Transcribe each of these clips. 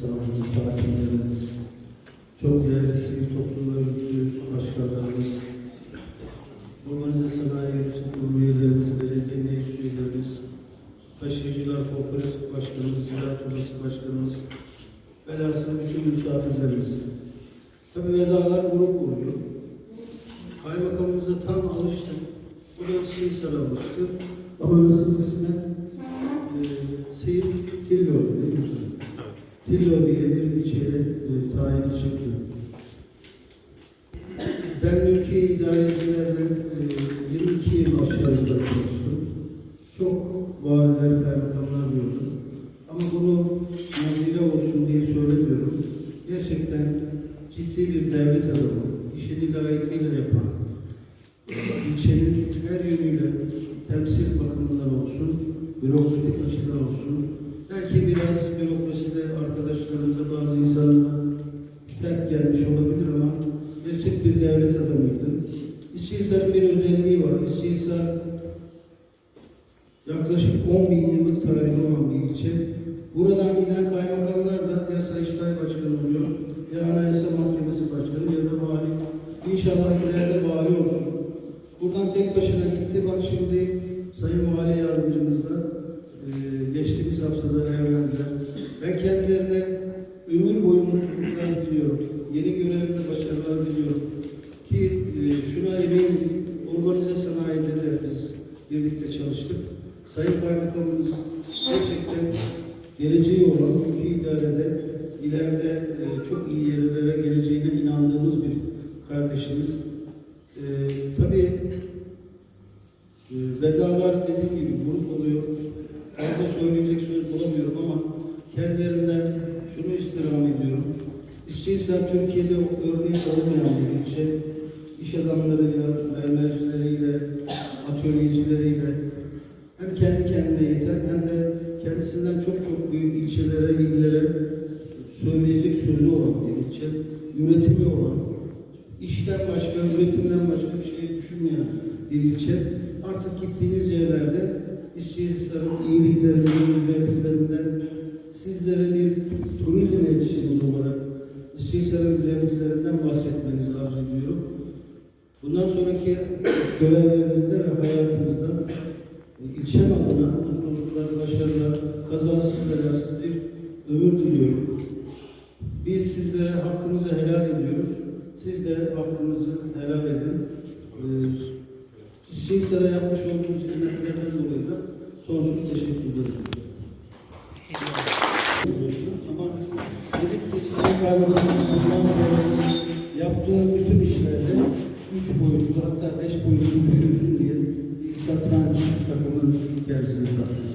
Savaşı müstahakilerimiz, çok değerli sivil toplum örgütü başkanlarımız, organize sanayi yönetim kurulu üyelerimiz, belediye meclis üyelerimiz, taşıyıcılar kooperatif başkanımız, ziraat odası başkanımız, velhasıl bütün misafirlerimiz. Tabii vedalar grup oluyor. Kaymakamımıza tam alıştım. O da şey size alıştı. Ama nasıl kısmet Diye bir ilçeye e, tayin çıktı. Ben ülke idarecilerle e, 22 yıl aşağıda çalıştım. Çok valiler, kaymakamlar gördüm. Ama bunu nazire olsun diye söylemiyorum. Gerçekten ciddi bir devlet adamı, işini layıkıyla yapan, ilçenin her yönüyle temsil bakımından olsun, bürokratik açıdan olsun, belki biraz bürokraside arkadaşlarımıza bazı insanlara sert gelmiş olabilir ama gerçek bir devlet adamıydı. İstihisar'ın bir özelliği var. İstihisar yaklaşık 10 bin yıllık tarihi olan bir ilçe. Buradan giden kaymakamlar da ya Sayıştay Başkanı oluyor, ya Anayasa Mahkemesi Başkanı ya da vali. İnşallah ileride vali olsun. Geçtiğimiz haftada evlendiler. Ben kendilerine ömür boyu mutluluklar diliyorum. Yeni görevinde başarılar diliyorum. Ki e, şuna eminim, organize sanayide de biz birlikte çalıştık. Sayın Kaymakamımız gerçekten geleceği olan ülke idarede ileride e, çok iyi yerlere geleceğine inandığımız bir kardeşimiz. E, tabii e, vedalar dediğim gibi grup oluyor. Fazla söyleyecek söz bulamıyorum ama kendilerinden şunu istirham ediyorum. İstiyorsa Türkiye'de örneği olmayan bir ilçe, iş adamlarıyla, mermercileriyle, atölyecileriyle hem kendi kendine yeter hem de kendisinden çok çok büyük ilçelere, illere söyleyecek sözü olan bir ilçe, üretimi olan, işten başka, üretimden başka bir şey düşünmeyen bir ilçe. Artık gittiğiniz yerlerde İstihisar'ın iyiliklerinden, güzelliklerinden sizlere bir turizm elçiniz olarak İstihisar'ın güzelliklerinden bahsetmenizi arzu ediyorum. Bundan sonraki görevlerinizde ve hayatınızda e, ilçem adına mutluluklar, başarılar, kazasız belasız bir ömür diliyorum. Biz sizlere hakkınızı helal ediyoruz. Siz de hakkınızı helal edin. Ee, Şişehisar'a yapmış olduğunuz hizmetlerden sonsuz teşekkür ederim. Ama dedik ki sonra yaptığı bütün işlerde üç boyutlu hatta beş boyutlu düşünsün diye bir satranç takımı kendisine takıyor.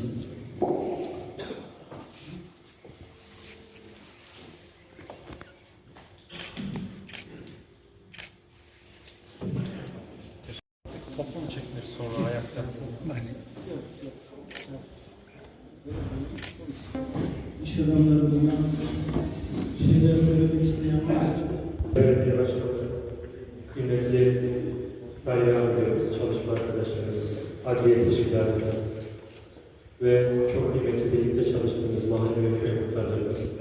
Toplum çekilir sonra ayakta. İş adamlarımızdan şeyler söylemek isteyen var. Belediye başkanları, kıymetli daire amirlerimiz, çalışma arkadaşlarımız, adliye teşkilatımız ve çok kıymetli birlikte çalıştığımız mahalle ve köy muhtarlarımız.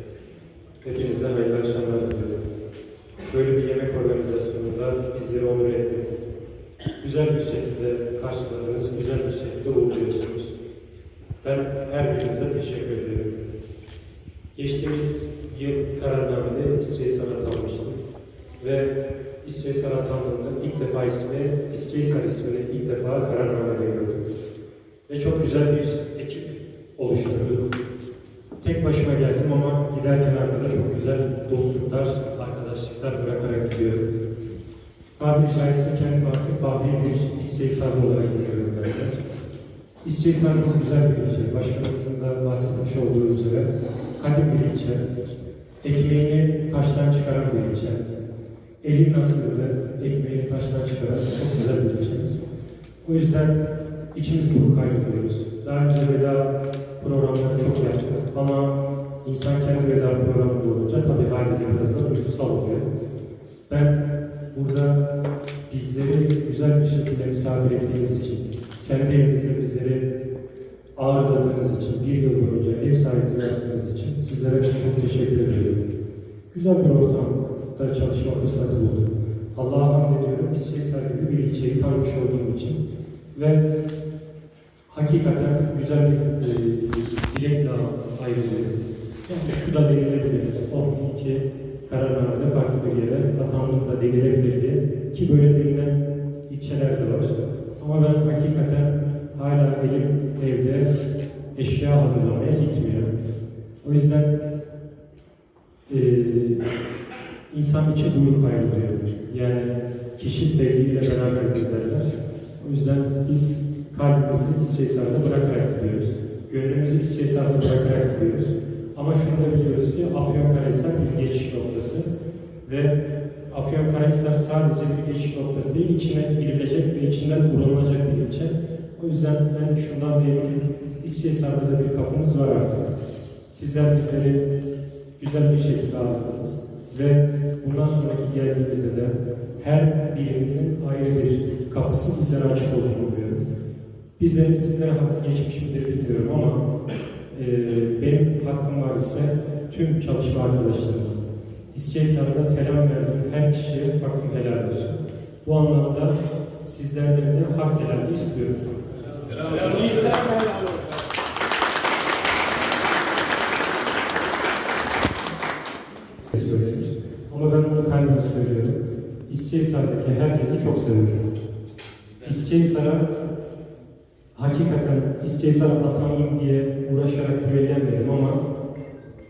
Hepinize hayırlı akşamlar diliyorum. Böyle bir yemek organizasyonunda bizleri onur ettiniz. Güzel bir şekilde karşıladınız, güzel bir şekilde uğurluyorsunuz. Ben her birinize teşekkür ediyorum. Geçtiğimiz yıl kararnamede İsveç'e atanmıştım. Ve İsveç'e atandığımda ilk defa ismi, İsveç'e ismini ilk defa kararnamede gördüm. Ve çok güzel bir ekip oluşturduk. Tek başıma geldim ama giderken arkada çok güzel dostluklar, arkadaşlıklar bırakarak gidiyorum. Tabiri caizse kendimi artık Fahri bir İsveç'e olarak görüyorum ben de. İsveç'e çok güzel bir ilçe. Başkanımızın da bahsetmiş olduğu üzere kadim bir ilçe. Ekmeğini taştan çıkaran bir ilçe. Elin nasıldı, ekmeğini taştan çıkaran çok güzel bir ilçemiz. O yüzden içimiz buruk ayrılıyoruz. Daha önce veda programları çok yaptık ama insan kendi veda programında olunca tabii haliyle biraz da duygusal oluyor. Ben burada bizleri güzel bir şekilde misafir ettiğiniz için, kendi evinizde bizleri ağırladığınız için, bir yıl boyunca ev sahipliği yaptığınız için sizlere çok teşekkür ediyorum. Güzel bir ortamda çalışma fırsatı buldum. Allah'a hamd ediyorum. İsveç sahibi bir ilçeyi tanımış olduğum için ve hakikaten güzel bir e, dilekle ayrılıyor. Yani şu da denilebilir. 12 kararnamede farklı bir yere atandım da denilebilirdi. Ki böyle denilen ilçeler de var. Ama ben hakikaten hala elim evde eşya hazırlamaya gitmiyor. O yüzden eee insan içi buyruk ayrılıyor. Yani kişi sevdiğiyle beraberdir derler. O yüzden biz kalbimizi İsçehisar'da bırakarak gidiyoruz. Gönlümüzü İsçehisar'da bırakarak gidiyoruz. Ama şunu da biliyoruz ki Afyonkarahisar bir geçiş noktası ve Afyonkarahisar sadece bir geçiş noktası değil, içine girilecek ve içinden uğranılacak bir ilçe. O yüzden ben şundan İsçehisar'da da bir kapımız var artık. Sizler bizleri güzel bir şekilde ağırladınız ve bundan sonraki geldiğimizde de her birimizin ayrı bir kapısı bizlere açık olduğunu umuyorum. Bizlerin sizlere hakkı geçmiş midir bilmiyorum ama e, benim hakkım var ise tüm çalışma arkadaşlarıma, İsçehisar'da selam verdiğim her kişiye hakkım helal olsun. Bu anlamda sizlerden de hak helalliği istiyorum. söylenir. Ama ben bunu kalben söylüyorum. İsçehisar'daki herkesi çok seviyorum. İsçehisar'a hakikaten İsçehisar'a atanayım diye uğraşarak buraya ama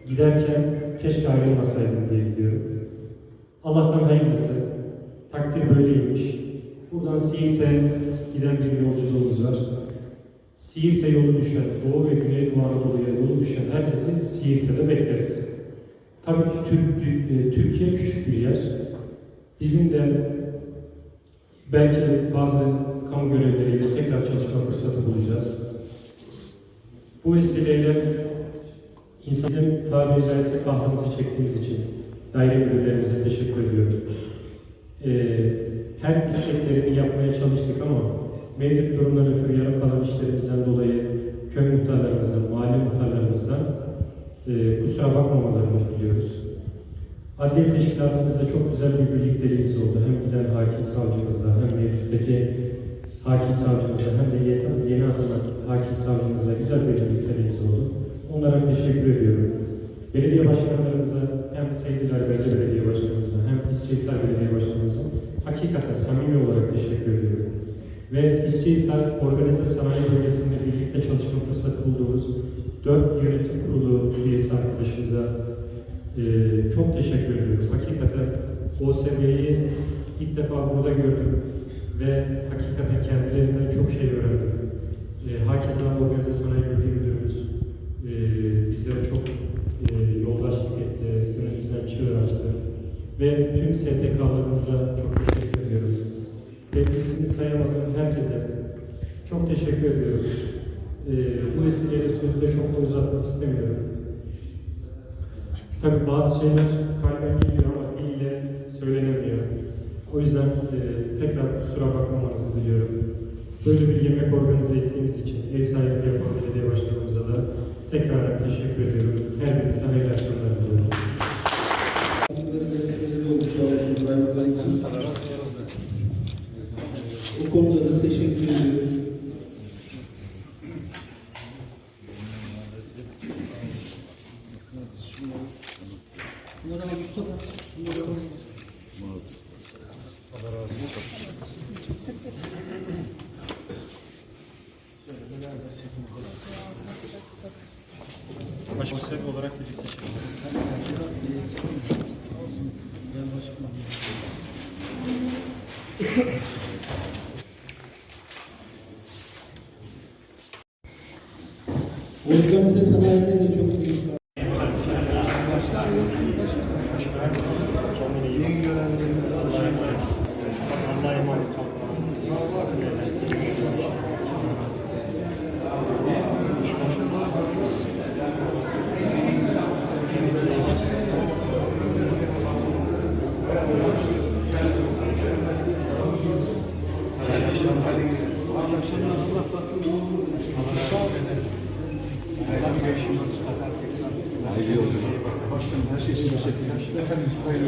giderken keşke ayrılmasaydım diye gidiyorum. Allah'tan hayırlısı. Takdir böyleymiş. Buradan Siirt'e giden bir yolculuğumuz var. Siirt'e yolu düşen, Doğu ve Güneydoğu Anadolu'ya yolu düşen herkesi Siirt'e de bekleriz. Tabii Türk, e, Türkiye küçük bir yer. Bizim de belki bazı kamu görevleriyle tekrar çalışma fırsatı bulacağız. Bu vesileyle insanın tabiri caizse kahrımızı çektiğiniz için daire müdürlerimize teşekkür ediyorum. Ee, her isteklerini yapmaya çalıştık ama mevcut durumdan ötürü yarım kalan işlerimizden dolayı köy muhtarlarımızdan, mahalle muhtarlarımızdan e, kusura bakmamalarını diliyoruz. Adliye teşkilatımızda çok güzel bir birlikteliğimiz oldu. Hem giden hakim savcımızla, hem mevcuttaki hakim savcımızla, hem de yeni, yeni atılan hakim savcımızla güzel bir birlikteliğimiz oldu. Onlara teşekkür ediyorum. Belediye başkanlarımıza, hem Seydiler Belediye Belediye Başkanımıza, hem İsçehisar Belediye Başkanımıza hakikaten samimi olarak teşekkür ediyorum. Ve İsçehisar Organize Sanayi Bölgesi'nde birlikte çalışma fırsatı bulduğumuz dört yönetim kurulu üyesi arkadaşımıza e, çok teşekkür ediyorum. Hakikaten OSB'yi ilk defa burada gördüm ve hakikaten kendilerinden çok şey öğrendim. E, Hakeza Organize Sanayi Bölge Müdürümüz e, bizlere çok Ve tüm STK'larımıza çok teşekkür ediyorum. Ve ismini sayamadığım herkese çok teşekkür ediyoruz. Ee, bu vesileyle sözü de çok da uzatmak istemiyorum. Tabii bazı şeyler kalben geliyor ama dille söylenemiyor. O yüzden e, tekrar kusura bakmamanızı diliyorum. Böyle bir yemek organize ettiğiniz için ev sahipliği yapan belediye başkanımıza da tekrar teşekkür ediyorum. Her birinize hayırlı diliyorum. Çocukların desteğiyle oldu sağ olsun İbrahim Sayın. Bu konuda da teşekkür ediyorum. Başkomiserim olarak birlikte teşekkür ederim. Organize sanayide de çok büyük Allah'a emanet olun. Başkanım her şey için teşekkürler. Efendim İsmail